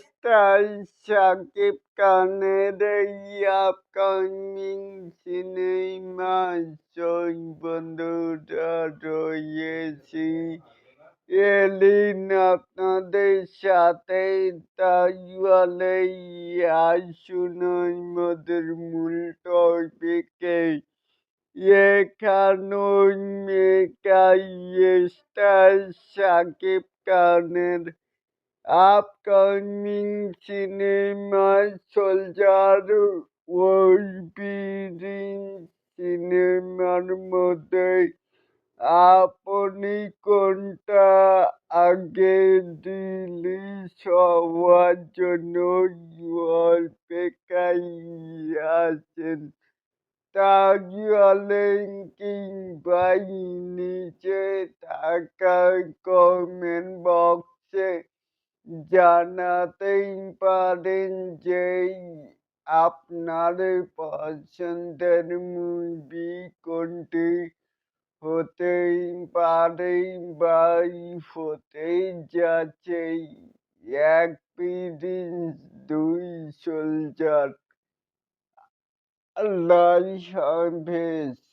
Star Shakib খানের এই upcoming cinema জয় বন্ধুরা রয়েছি এলিন আপনাদের সাথে তাহলে আসুন মধুর মূল টপিকে এখানে মেগা স্টার শাকিব খানের আপকামিং সিনেমা সোলজার ওই সিনেমার মধ্যে আপনি কোনটা আগে রিলিজ হওয়ার জন্য অপেক্ষায় আছেন? তাহলে কিংবা নিচে থাকা কমেন্ট বক্সে জানাতেই পারেন যে আপনার পছন্দের মুভি কোনটি হতেই পারে বা হতে যাচ্ছে। এক প্রিন্স দুই সোলজার lunch on peace.